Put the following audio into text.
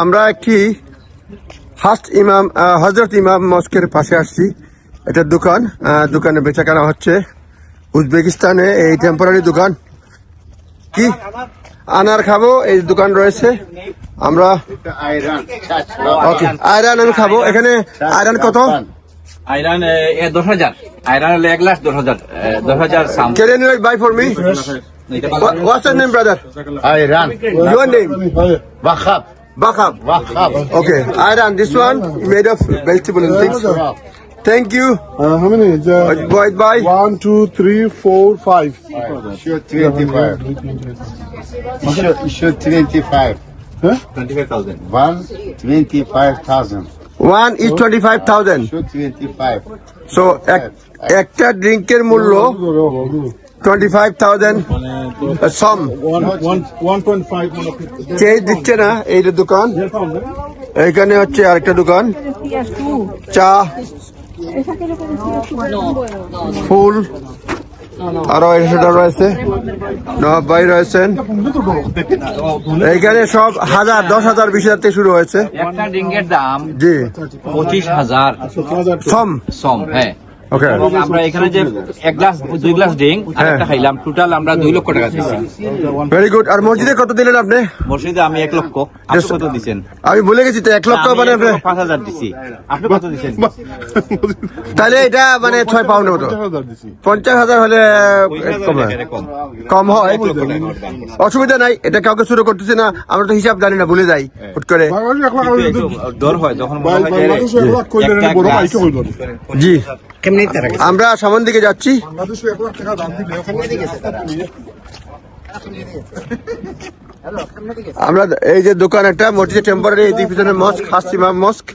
আমরা একটি ফার্স্ট ইমাম হজরত ইমাম মস্কের পাশে আসছি। এটা দোকান দোকানে বেচা কেনা হচ্ছে। উজবেকিস্তানে এই টেম্পোরারি দোকান। কি? আনার খাব এই দোকান রয়েছে। আমরা ওকে আয়রান আমি খাব। এখানে আয়রান কত? আয়রন এ দশ হাজার। আয়রন হলো এক লাখ দশ হাজার দশ হাজার what's your name, brother? Your name? বাখাব। Bakab. Okay, Iran, this one made of vegetable and things. Thank you. Uh, how many? The, Bye bye. one, two, three, four, five. Shoot 25 Shoot, shoot 25 Huh? One 25,000 One is 25,000. Shoot 25 So, এক- একটা ড্রিঙ্কের মূল্য 25,000 সম one, one point দিচ্ছে না এই যে দোকান? এখানে হচ্ছে আরেকটা দোকান। চা ফুল আরও সেটা রয়েছে। নবাব ভাই রয়েছেন। এইখানে সব হাজার দশ হাজার বিশ হাজার থেকে শুরু হয়েছে। একটা ডিঙ্গের দাম জি। পঁচিশ হাজার। সম। সম হ্যাঁ। এবং আমরা এখানে যে এক গ্লাস দুই গ্লাস ড্রিঙ্ক আর হ্যাঁ। একটা খাইলাম। টোটাল আমরা দুই লক্ষ টাকা দিচ্ছি ভেরি গুড আর মসজিদে কত দিলেন আপনি? মসজিদে আমি এক লক্ষ। আপনি কত আমি ভুলে গেছি তো এক লক্ষ মানে লক্ষ পাঁচ হাজার দিছি আপনি কত তাহলে এটা মানে ছয় পাউন্ড মতো পঞ্চাশ হাজার হলে কম। হয়। হয়। অসুবিধা নাই। এটা কাউকে শুরু করতেছি না। আমরা তো হিসাব জানি না ভুলে যাই। হুট করে। ডর হয়। যখন জি। আমরা সামন দিকে যাচ্ছি। আমরা এই যে দোকান একটা মসজিদ টেম্পোরারি পিছনে মস্ক হাসিমা মস্ক